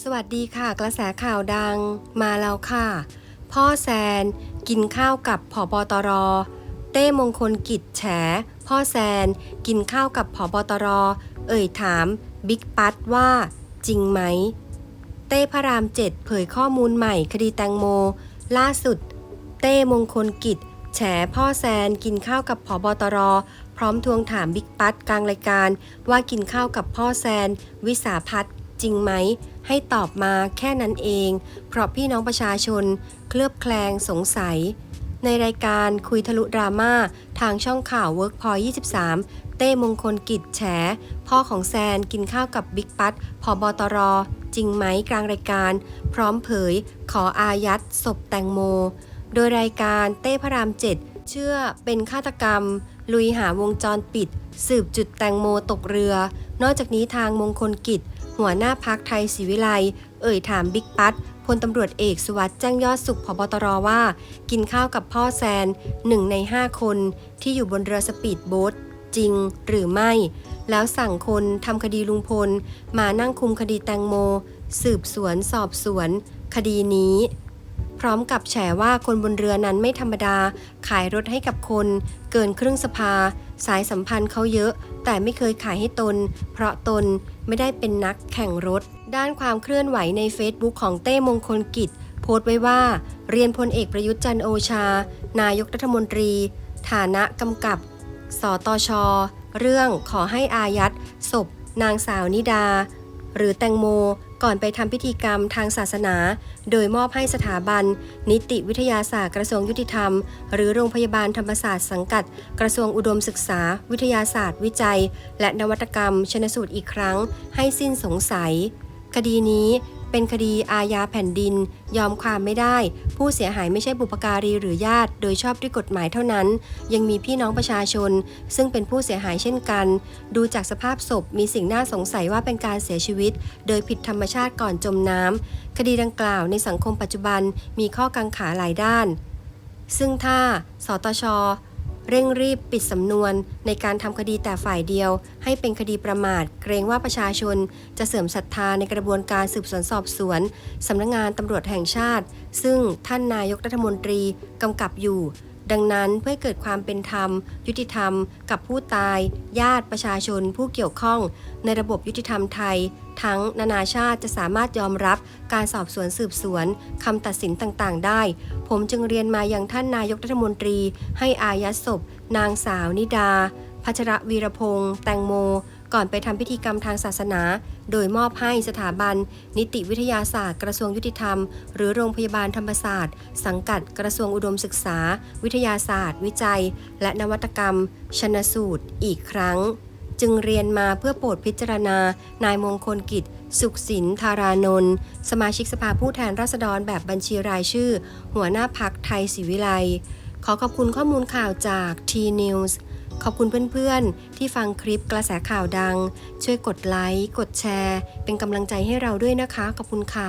สวัสดีค่ะ กระแสข่าวดังมาแล้วค่ะ พ่อแซน กินข้าวกับผอบอตร เต้มงคลกิจแฉ พ่อแซน กินข้าวกับผอบอตร เอ่ยถามบิ๊กปัดว่า จริงไหม เต้พระรามเจ็ดเผยข้อมูลใหม่คดีแตงโม ล่าสุด เต้มงคลกิจ แฉพ่อแซนกินข้าวกับผอบอตร พร้อมทวงถามบิ๊กปัดกลางรายการ ว่ากินข้าวกับพ่อแซน วิสาพัฒน์ จริงไหม ให้ตอบมาแค่นั้นเอง เพราะพี่น้องประชาชน เคลือบแคลงสงสัย ในรายการคุยทะลุดราม่าทางช่องข่าว Workpoint 23 เต้มงคลกิจแฉ พ่อของแซนกินข้าวกับบิ๊กปั๊ดพอบอตรจริงไหมกลางรายการ พร้อมเผย ขออายัดศพแตงโม โดยรายการเต้พระรามเจ็ดเชื่อเป็นฆาตกรรม ลุยหาวงจรปิด สืบจุดแตงโมตกเรือ นอกจากนี้ทางมงคลกิจ หัวหน้าพักไทยศรีวิไลเอ่ยถามบิ๊กปัดพลตำรวจเอกสุวัสด์แจ้งยอดสุขพบตรว่า กินข้าวกับพ่อแซนหนึ่งในห้าคนที่อยู่บนเรือสปีดโบ๊ทจริงหรือไม่ แล้วสั่งคนทำคดีลุงพล มานั่งคุมคดีแตงโม สืบสวนสอบสวน คดีนี้ พร้อมกับแฉว่าคนบนเรือนั้นไม่ธรรมดา ขายรถให้กับคน เกินครึ่งสภา สายสัมพันธ์เขาเยอะ แต่ไม่เคยขายให้ตน เพราะตนไม่ได้เป็นนักแข่งรถ ด้านความเคลื่อนไหวใน Facebook ของเต้มงคลกิจ โพสต์ไว้ว่า เรียนพลเอกประยุทธ์จันโอชา นายกรัฐมนตรี ฐานะกำกับ สตช เรื่องขอให้อายัดศพ นางสาวนิดา หรือแตงโม ก่อนไปทำพิธีกรรมทางศาสนา โดยมอบให้สถาบัน นิติวิทยาศาสตร์กระทรวงยุติธรรม หรือโรงพยาบาลธรรมศาสตร์สังกัด กระทรวงอุดมศึกษา วิทยาศาสตร์ วิจัย และนวัตกรรมชนสูตรอีกครั้ง ให้สิ้นสงสัย คดีนี้เป็นคดีอาญาแผ่นดิน ยอมความไม่ได้ ผู้เสียหายไม่ใช่บุปการีหรือญาติ โดยชอบด้วยกฎหมายเท่านั้น ยังมีพี่น้องประชาชน ซึ่งเป็นผู้เสียหายเช่นกัน ดูจากสภาพศพมีสิ่งน่าสงสัยว่าเป็นการเสียชีวิต โดยผิดธรรมชาติก่อนจมน้ำคดีดังกล่าวในสังคมปัจจุบันมีข้อกังขาหลายด้าน ซึ่งถ้าสตช เร่งรีบปิดสำนวนในการทำคดีแต่ฝ่ายเดียว ให้เป็นคดีประมาท เกรงว่าประชาชนจะเสื่อมศรัทธาในกระบวนการสืบสวนสอบสวนสำนักงานตำรวจแห่งชาติ ซึ่งท่านนายกรัฐมนตรีกำกับอยู่ ดังนั้นเพื่อเกิดความเป็นธรรม ยุติธรรม กับผู้ตาย ญาติประชาชนผู้เกี่ยวข้อง ในระบบยุติธรรมไทย ทั้งนานาชาติจะสามารถยอมรับการสอบสวนสืบสวนคำตัดสินต่างๆ ได้ ผมจึงเรียนมายังท่านนายกรัฐมนตรี ให้อายัดศพ นางสาว นิดา พัชรวีรพงษ์แตงโม ก่อนไปทำพิธีกรรมทางศาสนา โดยมอบให้สถาบัน นิติวิทยาศาสตร์ กระทรวงยุติธรรม หรือโรงพยาบาลธรรมศาสตร์ สังกัดกระทรวงอุดมศึกษา วิทยาศาสตร์ วิจัย และนวัตกรรมชนสูตร อีกครั้ง จึงเรียนมาเพื่อโปรดพิจารณา นายมงคลกิจ สุขสินธารานนท์สมาชิกสภาผู้แทนราษฎรแบบบัญชีรายชื่อ หัวหน้าพักไทยศิวิไลย์ขอขอบคุณข้อมูลข่าวจาก T News ขอบคุณเพื่อนๆ ที่ฟังคลิปกระแสข่าวดัง ช่วยกดไลค์ กดแชร์ เป็นกำลังใจให้เราด้วยนะคะ ขอบคุณค่ะ